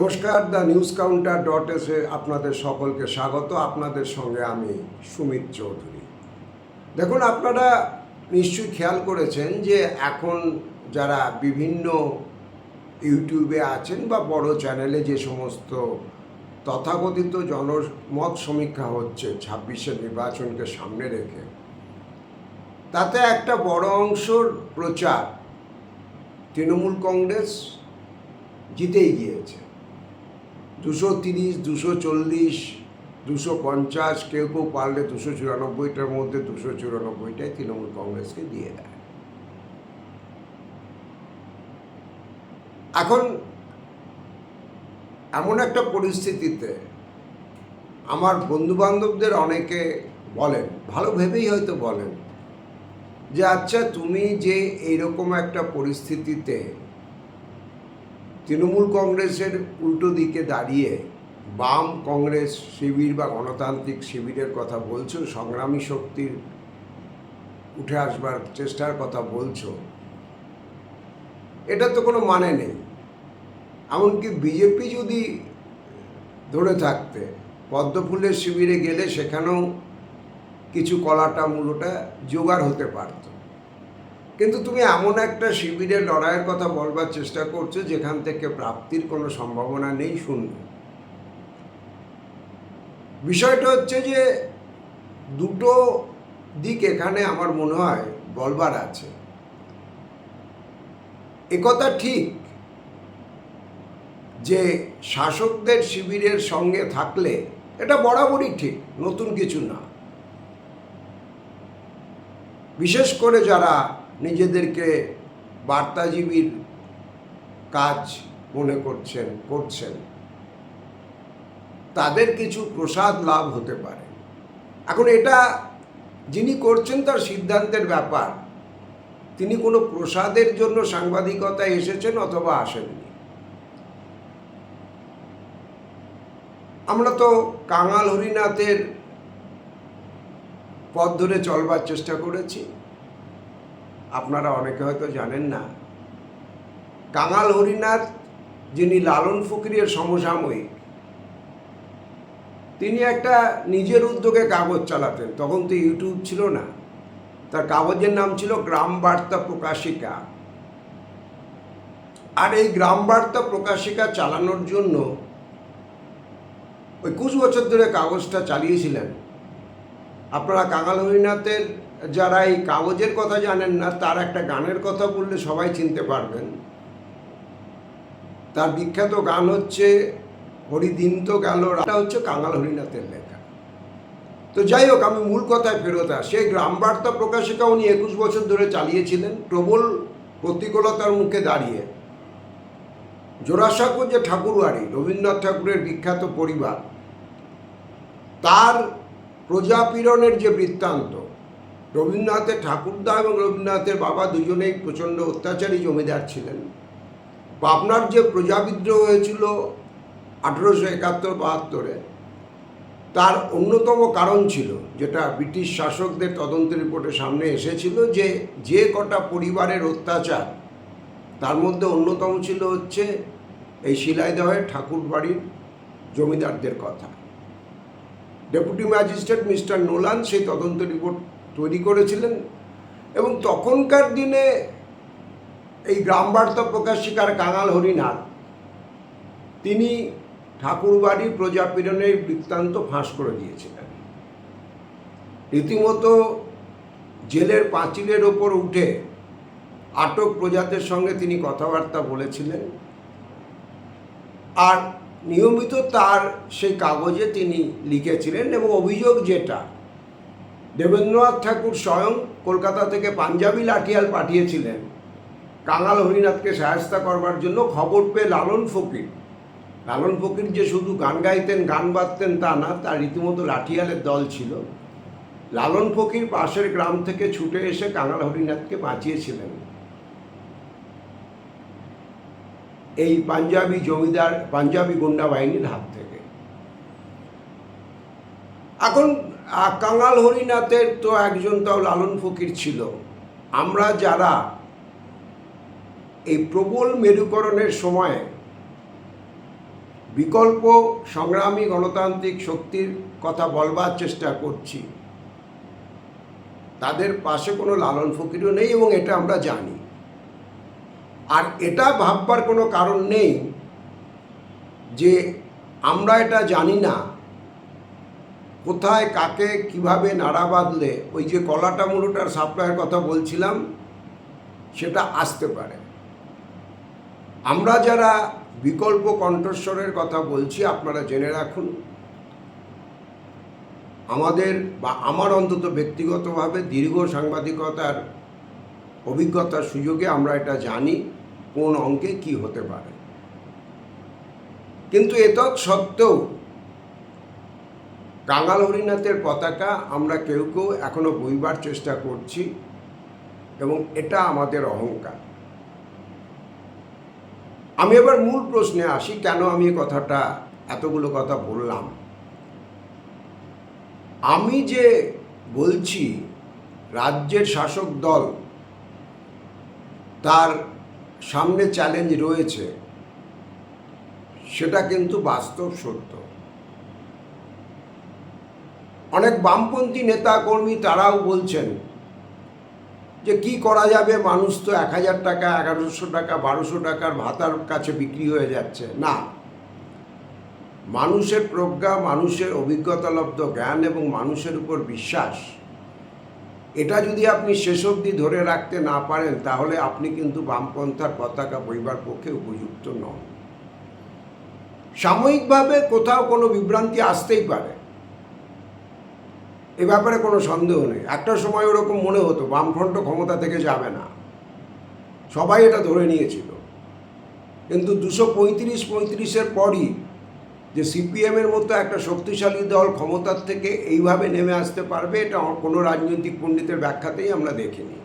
নমস্কার, the news counter dot এসে আপনাদের সকলকে স্বাগত। আপনাদের সঙ্গে আমি সুমিত চৌধুরী। দেখুন, আপনারা নিশ্চয়ই খেয়াল করেছেন যে এখন যারা বিভিন্ন ইউটিউবে আছেন বা বড় চ্যানেলে যে সমস্ত তথাকথিত জনমত সমীক্ষা হচ্ছে ছাব্বিশের নির্বাচনকে সামনে রেখে, তাতে একটা বড় অংশর প্রচার তৃণমূল কংগ্রেস জিতেই গিয়েছে। দুশো তিরিশ, দুশো চল্লিশ, দুশো পঞ্চাশ, কেউ কেউ পারলে দুশো চুরানব্বইটার মধ্যে দুশো চুরানব্বইটাই তৃণমূল কংগ্রেসকে দিয়ে দেয়। এখন এমন একটা পরিস্থিতিতে আমার বন্ধুবান্ধবদের অনেকে বলেন, ভালো ভেবেই হয়তো বলেন যে আচ্ছা তুমি যে এইরকম একটা পরিস্থিতিতে তৃণমূল কংগ্রেসের উল্টো দিকে দাঁড়িয়ে বাম কংগ্রেস শিবির বা গণতান্ত্রিক শিবিরের কথা বলছো, সংগ্রামী শক্তির উঠে আসবার চেষ্টার কথা বলছো এটা তো কোনো মানে নেই। এমনকি বিজেপি যদি ধরে থাকতে, পদ্মফুলের শিবিরে গেলে সেখানেও কিছু কলাটা মূলটা জোগাড় হতে পারত। কিন্তু তুমি এমন একটা শিবিরের লড়াইয়ের কথা বলবার চেষ্টা করছ যেখান থেকে প্রাপ্তির কোনো সম্ভাবনা নেই শূন্য। বিষয়টা হচ্ছে যে দুটো দিক এখানে আমার মনে হয় বলবার আছে। একথা ঠিক যে শাসকদের শিবিরের সঙ্গে থাকলে এটা বরাবরই ঠিক, নতুন কিছু না। বিশেষ করে যারা নিজেদেরকে বার্তাজীবীর কাজ মনে করছেন করছেন। তাদের কিছু প্রসাদ লাভ হতে পারে। এখন এটা যিনি করছেন তার সিদ্ধান্তের ব্যাপার। তিনি কোনো প্রসাদের জন্য সাংবাদিকতায় এসেছেন অথবা আসেননি। আমরা তো কাঙাল হরিনাথের পথ ধরে চলবার চেষ্টা করেছি। আপনারা অনেকে হয়তো জানেন না। কাঙাল হরিনাথ, যিনি লালন ফকিরের সমসাময়িক, তিনি একটা নিজের উদ্যোগে কাগজ চালাতেন। তখন তো ইউটিউব ছিল না। তার কাগজের নাম ছিল গ্রাম বার্তা প্রকাশিকা। আর এই গ্রাম বার্তা প্রকাশিকা চালানোর জন্য ওই একুশ বছর ধরে কাগজটা চালিয়েছিলেন। আপনারা কাঙাল হরিনাথের যারা এই কাগজের কথা জানেন না, তার একটা গানের কথা বললে সবাই চিনতে পারবেন। তার বিখ্যাত গান হচ্ছে হরিদিন তো গেল এটা হচ্ছে কাঙাল হরিনাথের লেখা। তো যাই হোক, আমি মূল কথায় ফেরত আসি। সেই গ্রাম বার্তা প্রকাশিকা উনি একুশ বছর ধরে চালিয়েছিলেন, প্রবল প্রতিকূলতার মুখে দাঁড়িয়ে। জোড়াসাঁকোর যে ঠাকুরবাড়ি, রবীন্দ্রনাথ ঠাকুরের বিখ্যাত পরিবার, তার প্রজাপীড়নের যে বৃত্তান্ত রবীন্দ্রনাথের ঠাকুরদা এবং রবীন্দ্রনাথের বাবা দুজনেই প্রচণ্ড অত্যাচারী জমিদার ছিলেন। পাবনার যে প্রজাবিদ্রোহ হয়েছিল আঠেরোশো একাত্তর বাহাত্তরে, তার অন্যতম কারণ ছিল, যেটা ব্রিটিশ শাসকদের তদন্ত রিপোর্টে সামনে এসেছিল, যে যে কটা পরিবারের অত্যাচার, তার মধ্যে অন্যতম ছিল হচ্ছে এই শিলাইদহের ঠাকুর বাড়ির জমিদারদের কথা। ডেপুটি ম্যাজিস্ট্রেট মিস্টার নোলান সেই তদন্ত রিপোর্ট তৈরি করেছিলেন এবং তখনকার দিনে এই গ্রামবার্তা প্রকাশিকার কাঙাল হরিনাথ, তিনি ঠাকুরবাড়ির প্রজাপীড়নের বৃত্তান্ত ফাঁস করে দিয়েছিলেন। রীতিমতো জেলের পাঁচিলের ওপর উঠে আটক প্রজাদের সঙ্গে তিনি কথাবার্তা বলেছিলেন আর নিয়মিত তার সেই কাগজে তিনি লিখেছিলেন এবং অভিযোগ যেটা দেবেন্দ্রনাথ ঠাকুর স্বয়ং কলকাতা থেকে পাঞ্জাবি লাঠিয়াল পাঠিয়েছিলেন। কাঙাল হরিনাথকে সাহায্য করবার জন্য খবর পেয়ে লালন ফকির। লালন ফকির যে শুধু গান গাইতেন, গান বাজতেন তা না তার রীতিমতো লাঠিয়ালের দল ছিল। লালন ফকির পাশের গ্রাম থেকে ছুটে এসে কাঙাল হরিনাথকে বাঁচিয়েছিলেন। এই পাঞ্জাবি জমিদার, পাঞ্জাবি গুন্ডা বাহিনীর হাত থেকে। এখন কাঙাল হরিনাথের তো একজন তাও লালন ফকির ছিল। আমরা যারা এই প্রবল মেরুকরণের সময় বিকল্প সংগ্রামী গণতান্ত্রিক শক্তির কথা বলবার চেষ্টা করছি, তাদের পাশে কোনো লালন ফকিরও নেই এবং এটা আমরা জানি। আর এটা ভাববার কোনো কারণ নেই যে আমরা এটা জানি না কোথায়, কাকে, কীভাবে নাড়া বাঁধলে, ওই যে কলাটা মুলোটার সাপ্লাইয়ের কথা বলছিলাম, সেটা আসতে পারে। আমরা যারা বিকল্প কণ্ঠস্বরের কথা বলছি, আপনারা জেনে রাখুন, আমাদের বা আমার অন্তত ব্যক্তিগতভাবে দীর্ঘ সাংবাদিকতার অভিজ্ঞতার সুযোগে আমরা এটা জানি, কোন অঙ্কে কি হতে পারে। কিন্তু এতৎ সত্ত্বেও কাঙাল হরিনাথের পতাকা আমরা কেউ কেউ এখনও বইবার চেষ্টা করছি এবং এটা আমাদের অহংকার। আমি এবার মূল প্রশ্নে আসি, কেন আমি কথাটা, এতগুলো কথা বললাম। আমি যে বলছি, রাজ্যের শাসক দল তার সামনে চ্যালেঞ্জ রয়েছে, সেটা কিন্তু বাস্তব সত্য। অনেক বামপন্থী নেতা কর্মী তারাও বলছেন যে কি করা যাবে, মানুষ তো এক হাজার টাকা, এগারোশো টাকা, বারোশো টাকার ভাতার কাছে বিক্রি হয়ে যাচ্ছে। না। মানুষের প্রজ্ঞা, মানুষের অভিজ্ঞতালব্ধ জ্ঞান এবং মানুষের উপর বিশ্বাস, এটা যদি আপনি শেষ অবধি ধরে রাখতে না পারেন, তাহলে আপনি কিন্তু বামপন্থার পতাকা বইবার পক্ষে উপযুক্ত নন। সাময়িকভাবে কোথাও কোনো বিভ্রান্তি আসতেই পারে। এ ব্যাপারে কোনো সন্দেহ নেই। একটা সময় ওরকম মনে হতো বামফ্রন্ট ক্ষমতা থেকে যাবে না। সবাই এটা ধরে নিয়েছিল। কিন্তু দুশো পঁয়ত্রিশ পঁয়ত্রিশের পরই যে সিপিএমের মতো একটা শক্তিশালী দল ক্ষমতার থেকে এইভাবে নেমে আসতে পারবে, এটা কোনো রাজনৈতিক পণ্ডিতের ব্যাখ্যাতেই আমরা দেখিনি।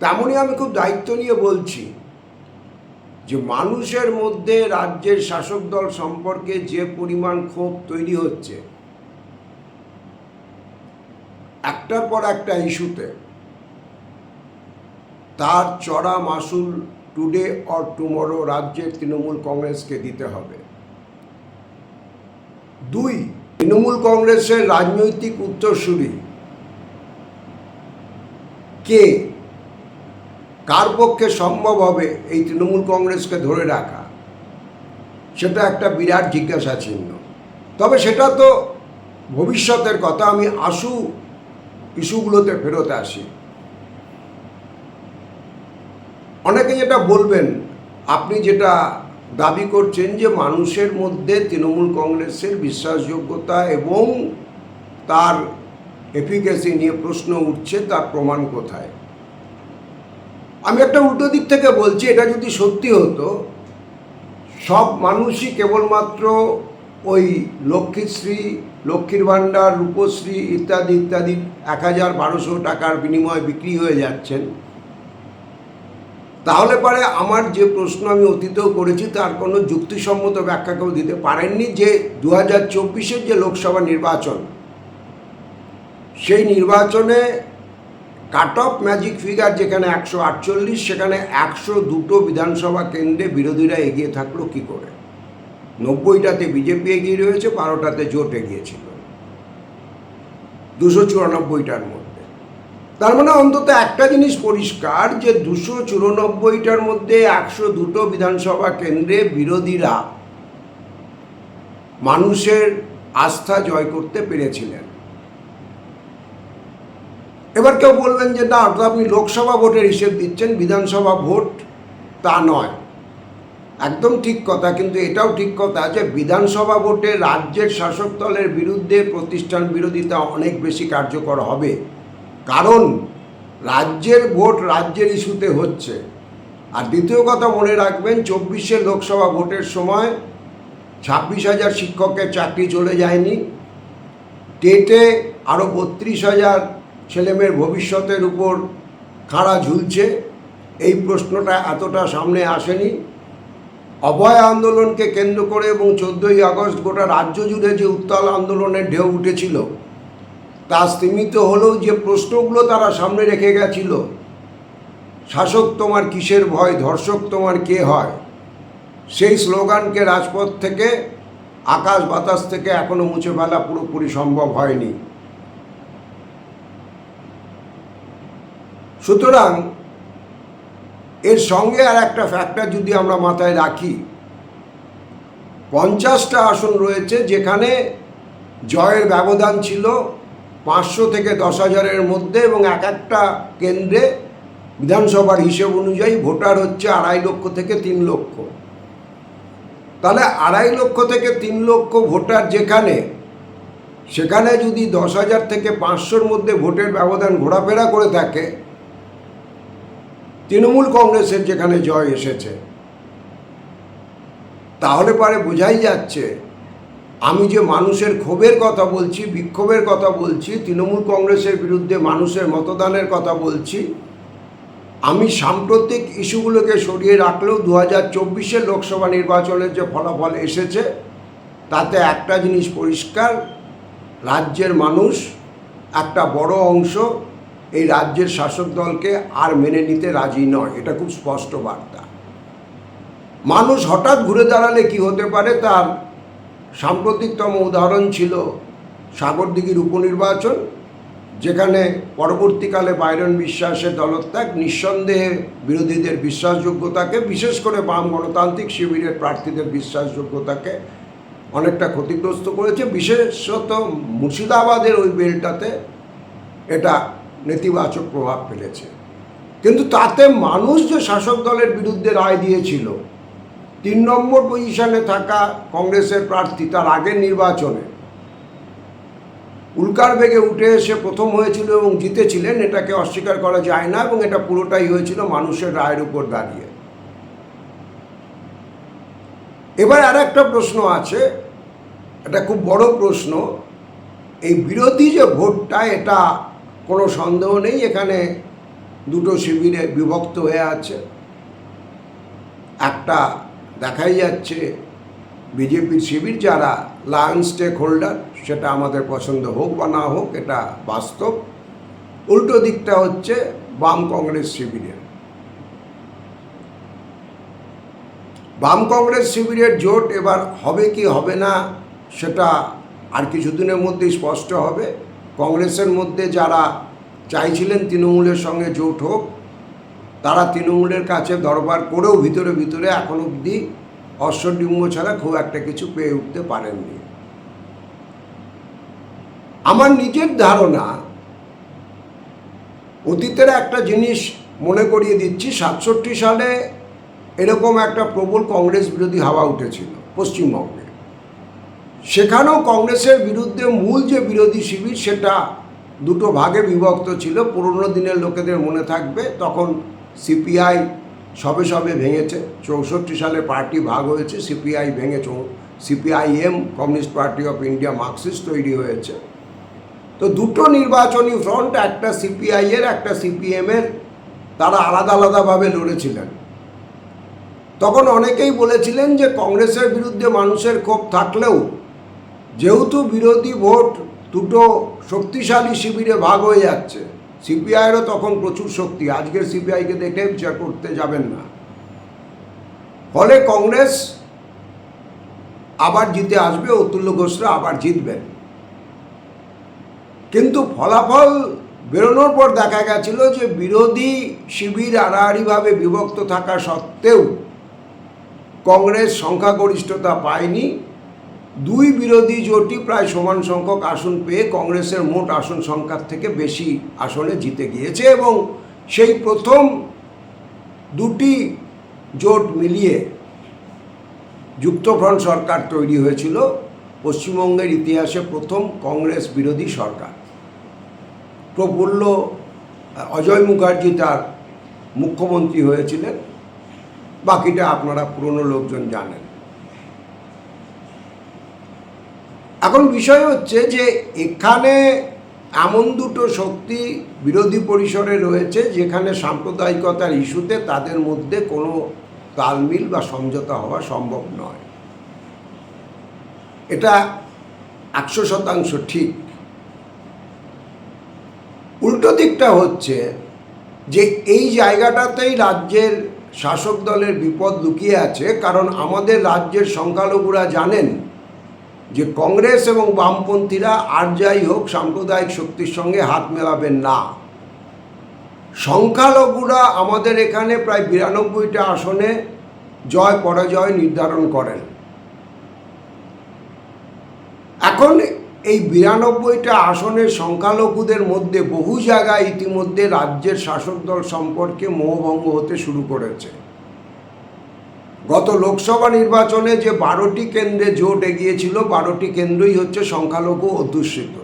তেমনই আমি খুব দায়িত্ব নিয়ে বলছি যে মানুষের মধ্যে রাজ্যের শাসক দল সম্পর্কে যে পরিমাণ ক্ষোভ তৈরি হচ্ছে একটার পর একটা ইস্যুতে। তার চড়া মাসুল টুডে অর টুমরো রাজ্যের তৃণমূল কংগ্রেসকে দিতে হবে। দুই, তৃণমূল কংগ্রেসের রাজনৈতিক উত্তরসূরি। কে? কার পক্ষে সম্ভব হবে এই তৃণমূল কংগ্রেসকে ধরে রাখা? সেটা একটা বিরাট জিজ্ঞাসা চিহ্ন তবে সেটা তো ভবিষ্যতের কথা। আমি আশু ইস্যুগুলোতে ফেরত আসি। অনেকে যেটা বলবেন, আপনি যেটা দাবি করছেন যে মানুষের মধ্যে তৃণমূল কংগ্রেসের বিশ্বাসযোগ্যতা এবং তার এফিকেসি নিয়ে প্রশ্ন উঠছে, তার প্রমাণ কোথায়? আমি একটা উল্টো দিক থেকে বলছি, এটা যদি সত্যি হতো, সব মানুষই কেবলমাত্র ওই লক্ষ্মীশ্রী লক্ষ্মীর ভাণ্ডার, রূপশ্রী ইত্যাদি ইত্যাদি এক হাজার বারোশো টাকার বিনিময়ে বিক্রি হয়ে যাচ্ছেন। তাহলে পরে আমার যে প্রশ্ন আমি অতীতেও করেছি, তার কোনো যুক্তিসম্মত ব্যাখ্যা কেউ দিতে পারেননি যে দু হাজার চব্বিশের যে লোকসভা নির্বাচন, সেই নির্বাচনে কাট অফ ম্যাজিক ফিগার যেখানে একশো আটচল্লিশ, সেখানে একশো দুটো বিধানসভা কেন্দ্রে বিরোধীরা এগিয়ে থাকল কি করে? নব্বইটাতে বিজেপি এগিয়ে রয়েছে, বারোটাতে জোট এগিয়েছিল দুশো চুরানব্বইটার মধ্যে। তার মানে অন্তত একটা জিনিস পরিষ্কার যে দুশো চুরানব্বইটার মধ্যে একশো দুটো বিধানসভা কেন্দ্রে বিরোধীরা মানুষের আস্থা জয় করতে পেরেছিলেন। এবার কেউ বলবেন যে না আপনি লোকসভা ভোটের হিসেব দিচ্ছেন, বিধানসভা ভোট তা নয়। একদম ঠিক কথা, কিন্তু এটাও ঠিক কথা যে বিধানসভা ভোটে রাজ্যের শাসক দলের বিরুদ্ধে প্রতিষ্ঠান বিরোধিতা অনেক বেশি কার্যকর হবে। কারণ রাজ্যের ভোট রাজ্যের ইস্যুতে হচ্ছে। আর দ্বিতীয় কথা মনে রাখবেন চব্বিশের লোকসভা ভোটের সময় ছাব্বিশ হাজার শিক্ষকের চাকরি চলে যায়নি। টেটে আরও বত্রিশ হাজার ছেলেমেয়ের ভবিষ্যতের উপর খাড়া ঝুলছে। এই প্রশ্নটা এতটা সামনে আসেনি। অভয় আন্দোলনকে কেন্দ্র করে এবং চোদ্দোই আগস্ট গোটা রাজ্য জুড়ে যে উত্তাল আন্দোলনের ঢেউ উঠেছিল, তা স্তীমিত হলেও যে প্রশ্নগুলো তারা সামনে রেখে গেছিল, শাসক তোমার কিসের ভয়, ধর্ষক তোমার কে হয়? সেই স্লোগানকে রাজপথ থেকে, আকাশ বাতাস থেকে এখনও মুছে ফেলা পুরোপুরি সম্ভব হয়নি। সুতরাং সঙ্গে আর একটা ফ্যাক্টর যদি আমরা মাথায় রাখি, পঞ্চাশটা আসন রয়েছে যেখানে জয়ের ব্যবধান ছিল পাঁচশো থেকে দশ হাজারের মধ্যে এবং এক একটা কেন্দ্রে বিধানসভার হিসেব অনুযায়ী ভোটার হচ্ছে আড়াই লক্ষ থেকে তিন লক্ষ। তাহলে আড়াই লক্ষ থেকে তিন লক্ষ ভোটার যেখানে, সেখানে যদি দশ হাজার থেকে পাঁচশোর মধ্যে ভোটের ব্যবধান ঘোরাফেরা করে থাকে তৃণমূল কংগ্রেসের যেখানে জয় এসেছে, তাহলে পরে বোঝাই যাচ্ছে, আমি যে মানুষের ক্ষোভের কথা বলছি, বিক্ষোভের কথা বলছি, তৃণমূল কংগ্রেসের বিরুদ্ধে মানুষের মতদানের কথা বলছি, আমি সাম্প্রতিক ইস্যুগুলোকে সরিয়ে রাখলেও দু হাজার চব্বিশের লোকসভা নির্বাচনের যে ফলাফল এসেছে, তাতে একটা জিনিস পরিষ্কার, রাজ্যের মানুষ একটা বড় অংশ এই রাজ্যের শাসক দলকে আর মেনে নিতে রাজি নয়। এটা খুব স্পষ্ট বার্তা। মানুষ হঠাৎ ঘুরে দাঁড়ালে কি হতে পারে? তার সাম্প্রতিকতম উদাহরণ ছিল সাগরদিঘির উপনির্বাচন, যেখানে পরবর্তীকালে বাইরন বিশ্বাসের দলত্যাগ, নিঃসন্দেহে বিরোধীদের বিশ্বাসযোগ্যতাকে, বিশেষ করে বাম গণতান্ত্রিক শিবিরের প্রার্থীদের বিশ্বাসযোগ্যতাকে অনেকটা ক্ষতিগ্রস্ত করেছে। বিশেষত মুর্শিদাবাদের ওই বেলটাতে এটা নেতিবাচক প্রভাব ফেলেছে। কিন্তু তাতে মানুষ যে শাসক দলের বিরুদ্ধে রায় দিয়েছিল, তিন নম্বর পজিশনে থাকা কংগ্রেসের প্রার্থী তার আগের নির্বাচনে উল্কার বেগে উঠে এসে প্রথম হয়েছিল এবং জিতেছিলেন, এটাকে অস্বীকার করা যায় না এবং এটা পুরোটাই হয়েছিল মানুষের রায়ের উপর দাঁড়িয়ে। এবার আর একটা প্রশ্ন আছে, এটা খুব বড় প্রশ্ন, এই বিরোধী যে ভোটটা, এটা কোনো সন্দেহ নেই, এখানে দুটো শিবিরে বিভক্ত হয়ে আছে। একটা দেখাই যাচ্ছে বিজেপির শিবির, যারা লায়ন স্টেক হোল্ডার, সেটা আমাদের পছন্দ হোক বা না হোক, এটা বাস্তব। উল্টো দিকটা হচ্ছে বাম কংগ্রেস শিবিরের। বাম কংগ্রেস শিবিরের জোট এবার হবে কি হবে না, সেটা আর কিছুদিনের মধ্যেই স্পষ্ট হবে। কংগ্রেসের মধ্যে যারা চাইছিলেন তৃণমূলের সঙ্গে জোট হোক, তারা তৃণমূলের কাছে দরবার করেও ভিতরে ভিতরে এখন অবধি অশ্বডিম্ব ছাড়া খুব একটা কিছু পেয়ে উঠতে পারেননি। আমার নিজের ধারণা, অতীতের একটা জিনিস মনে করিয়ে দিচ্ছি, সাতষট্টি সালে এরকম একটা প্রবল কংগ্রেস বিরোধী হাওয়া উঠেছিল পশ্চিমবঙ্গে। সেখানেও কংগ্রেসের বিরুদ্ধে মূল যে বিরোধী শিবির, সেটা দুটো ভাগে বিভক্ত ছিল। পুরনো দিনের লোকেদের মনে থাকবে, তখন সিপিআই সবে সবে ভেঙেছে। চৌষট্টি সালে পার্টি ভাগ হয়েছে, সিপিআই ভেঙে চৌ, CPIM, communist party of India Marxist তৈরি হয়েছে। তো দুটো নির্বাচনী ফ্রন্ট, একটা সিপিআইয়ের একটা সিপিএমের, তারা আলাদা আলাদাভাবে লড়েছিলেন। তখন অনেকেই বলেছিলেন যে কংগ্রেসের বিরুদ্ধে মানুষের ক্ষোভ থাকলেও যেহেতু বিরোধী ভোট দুটো শক্তিশালী শিবিরে ভাগ হয়ে যাচ্ছে, সিপিআইয়েরও তখন প্রচুর শক্তি, আজকের সিপিআইকে দেখে বিচার করতে যাবেন না। ফলে কংগ্রেস আবার জিতে আসবে, অতুল্য ঘোষরা আবার জিতবেন। কিন্তু ফলাফল বেরোনোর পর দেখা গেছিল যে বিরোধী শিবির আড়াআড়িভাবে বিভক্ত থাকা সত্ত্বেও কংগ্রেস সংখ্যাগরিষ্ঠতা পায়নি। দুই বিরোধী জোটই প্রায় সমান সংখ্যক আসন পেয়ে কংগ্রেসের মোট আসন সংখ্যার থেকে বেশি আসনে জিতে গিয়েছে এবং সেই প্রথম দুটি জোট মিলিয়ে যুক্তফ্রন্ট সরকার তৈরি হয়েছিল। পশ্চিমবঙ্গের ইতিহাসে প্রথম কংগ্রেস বিরোধী সরকার। প্রফুল্ল, অজয় মুখার্জি তার মুখ্যমন্ত্রী হয়েছিলেন। বাকিটা আপনারা পুরনো লোকজন জানেন। এখন বিষয় হচ্ছে যে এখানে এমন দুটো শক্তি বিরোধী পরিসরে রয়েছে যেখানে সাম্প্রদায়িকতার ইস্যুতে তাদের মধ্যে কোনো তালমিল বা সমঝোতা হওয়া সম্ভব নয়। এটা একশো শতাংশ ঠিক। উল্টো দিকটা হচ্ছে যে এই জায়গাটাতেই রাজ্যের শাসক দলের বিপদ লুকিয়ে আছে, কারণ আমাদের রাজ্যের সংখ্যালঘুরা জানেন যে কংগ্রেস এবং বামপন্থীরা আর যাই হোক সাম্প্রদায়িক শক্তির সঙ্গে হাত মেলাবেন না। সংখ্যালঘুরা আমাদের এখানে প্রায় বিরানব্বইটা আসনে জয় পরাজয় নির্ধারণ করেন। এখন এই বিরানব্বইটা আসনের সংখ্যালঘুদের মধ্যে বহু জায়গায় ইতিমধ্যে রাজ্যের শাসক দল সম্পর্কে মোহভঙ্গ হতে শুরু করেছে। গত লোকসভা নির্বাচনে যে বারোটি কেন্দ্রে জোট এগিয়েছিল, বারোটি কেন্দ্রই হচ্ছে সংখ্যালঘু অধ্যুষিত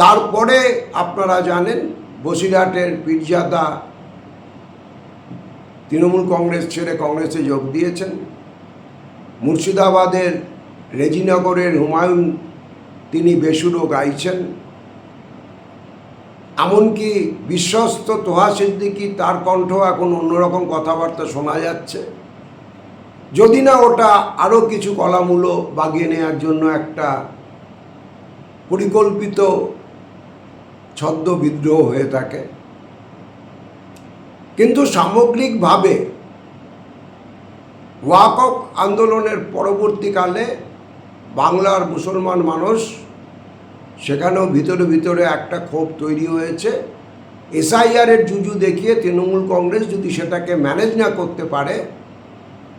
তারপরে আপনারা জানেন, বসিরহাটের পীরজাদা তৃণমূল কংগ্রেস ছেড়ে কংগ্রেসে যোগ দিয়েছেন। মুর্শিদাবাদের রেজিনগরের হুমায়ুন তিনি বেসুরো গাইছেন। এমনকি বিশ্বস্ত তোহা সিদ্দিকি তার কণ্ঠ এখন অন্যরকম কথাবার্তা শোনা যাচ্ছে। যদি না ওটা আরও কিছু কলামূল্য বাগিয়ে নেওয়ার জন্য একটা পরিকল্পিত ছদ্ম বিদ্রোহ হয়ে থাকে। কিন্তু সামগ্রিকভাবে ওয়াকফ আন্দোলনের পরবর্তীকালে বাংলার মুসলমান মানুষ সেখানেও ভিতরে ভিতরে একটা ক্ষোভ তৈরি হয়েছে। এসআইআরের জুজু দেখিয়ে তৃণমূল কংগ্রেস যদি সেটাকে ম্যানেজ না করতে পারে,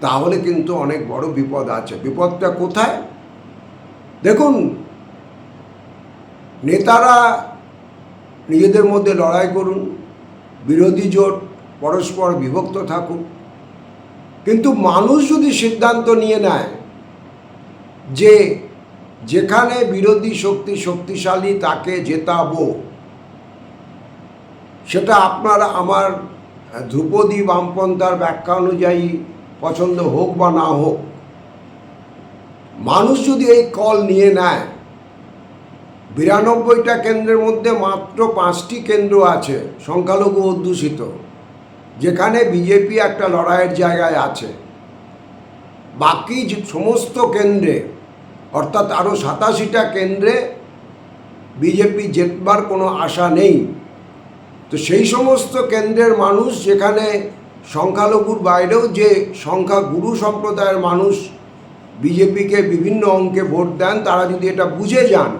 তাহলে কিন্তু অনেক বড় বিপদ আছে। বিপদটা কোথায়? দেখুন, নেতারা নিজেদের মধ্যে লড়াই করুন, বিরোধী জোট পরস্পর বিভক্ত থাকুক। কিন্তু মানুষ যদি সিদ্ধান্ত নিয়ে নেয় যে যেখানে বিরোধী শক্তি শক্তিশালী, তাকে জেতাবো। সেটা আপনার, আমার ধ্রুপদী বামপন্থার ব্যাখ্যা অনুযায়ী পছন্দ হোক বা না হোক, মানুষ যদি এই কল নিয়ে নেয়, বিরানব্বইটা কেন্দ্রের মধ্যে মাত্র পাঁচটি কেন্দ্র আছে সংখ্যালঘু অধ্যুষিত, যেখানে বিজেপি একটা লড়াইয়ের জায়গায় আছে। বাকি সমস্ত কেন্দ্রে অর্থাৎ আরও সাতাশিটা কেন্দ্রে বিজেপি জেতবার কোনো আশা নেই। তো সেই সমস্ত কেন্দ্রের মানুষ যেখানে সংখ্যালঘুর বাইরেও যে সংখ্যা গুরু সম্প্রদায়ের মানুষ বিজেপিকে বিভিন্ন অঙ্কে ভোট দেন, তারা যদি এটা বুঝে যান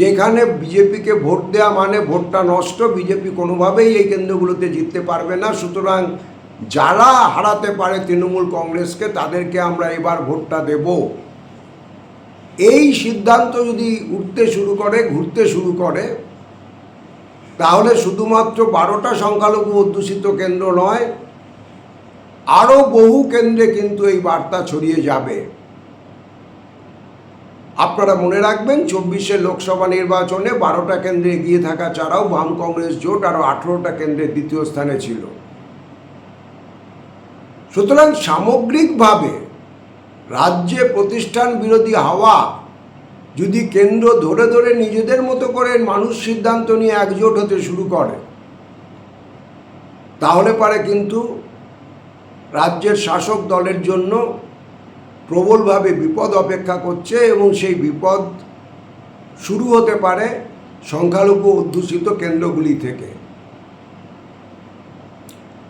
যেখানে বিজেপিকে ভোট দেওয়া মানে ভোটটা নষ্ট, বিজেপি কোনোভাবেই এই কেন্দ্রগুলোতে জিততে পারবে না। সুতরাং যারা হারাতে পারে তৃণমূল কংগ্রেসকে, তাদেরকে আমরা এবার ভোটটা দেব। এই সিদ্ধান্ত যদি উঠতে শুরু করে, ঘুরতে শুরু করে, তাহলে শুধুমাত্র বারোটা সংখ্যালঘু অধ্যুষিত কেন্দ্র নয় আরও বহু কেন্দ্রে কিন্তু এই বার্তা ছড়িয়ে যাবে। আপনারা মনে রাখবেন চব্বিশের লোকসভা নির্বাচনে বারোটা কেন্দ্রে এগিয়ে থাকা ছাড়াও বাম কংগ্রেস জোট আরও আঠেরোটা কেন্দ্রে দ্বিতীয় স্থানে ছিল। সুতরাং সামগ্রিকভাবে রাজ্যে প্রতিষ্ঠান বিরোধী হাওয়া। যদি কেন্দ্র ধরে ধরে নিজেদের মতো করে মানুষ সিদ্ধান্ত নিয়ে একজোট হতে শুরু করে, তাহলে পারে কিন্তু রাজ্যের শাসক দলের জন্য প্রবলভাবে বিপদ অপেক্ষা করছে এবং সেই বিপদ শুরু হতে পারে সংখ্যালঘু অধ্যুষিত কেন্দ্রগুলি থেকে।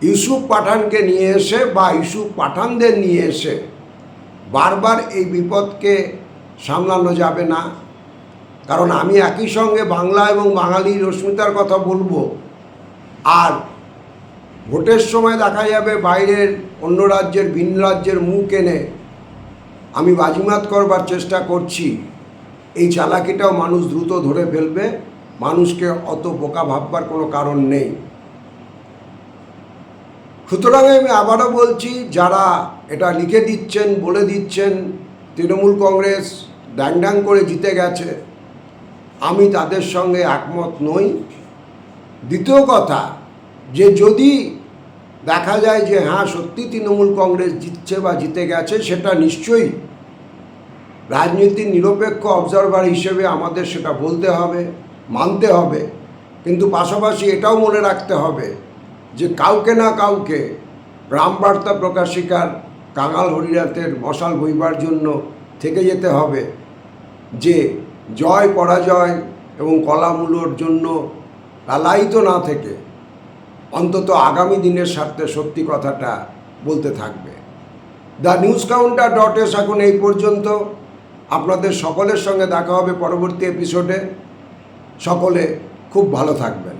ইউসুফ পাঠানকে নিয়ে এসে বা ইউসুফ পাঠানদের নিয়ে এসে বারবার এই বিপদকে সামলানো যাবে না। কারণ আমি একই সঙ্গে বাংলা এবং বাঙালি রশ্মিতার কথা বলব। আর ভোটের সময় দেখা যাবে বাইরের অন্য রাজ্যের ভিন রাজ্যের মুখ এনে আমি বাজিমাত করবার চেষ্টা করছি। এই চালাকিটাও মানুষ দ্রুত ধরে ফেলবে। মানুষকে অত বোকা ভাববার কোনো কারণ নেই। সুতরাং আমি আবারও বলছি, যারা এটা লিখে দিচ্ছেন, বলে দিচ্ছেন, তৃণমূল কংগ্রেস ড্যাং ড্যাং করে জিতে গেছে, আমি তাদের সঙ্গে একমত নই। দ্বিতীয় কথা, যে যদি দেখা যায় যে হ্যাঁ সত্যি তৃণমূল কংগ্রেস জিতছে বা জিতে গেছে, সেটা নিশ্চয়ই রাজনীতির নিরপেক্ষ অবজারভার হিসেবে আমাদের সেটা বলতে হবে, মানতে হবে। কিন্তু পাশাপাশি এটাও মনে রাখতে হবে যে কাউকে না কাউকে গ্রামবার্তা প্রকাশিকার কাঙাল হরিনাথের মশাল বইবার জন্য থেকে যেতে হবে। যে জয় পরাজয় এবং কলামূলোর জন্য লালায়িত না থেকে অন্তত আগামী দিনের স্বার্থে সত্যি কথাটা বলতে থাকবে। The news counter dot S এখন এই পর্যন্ত। আপনাদের সকলের সঙ্গে দেখা হবে পরবর্তী এপিসোডে। সকলে খুব ভালো থাকবেন।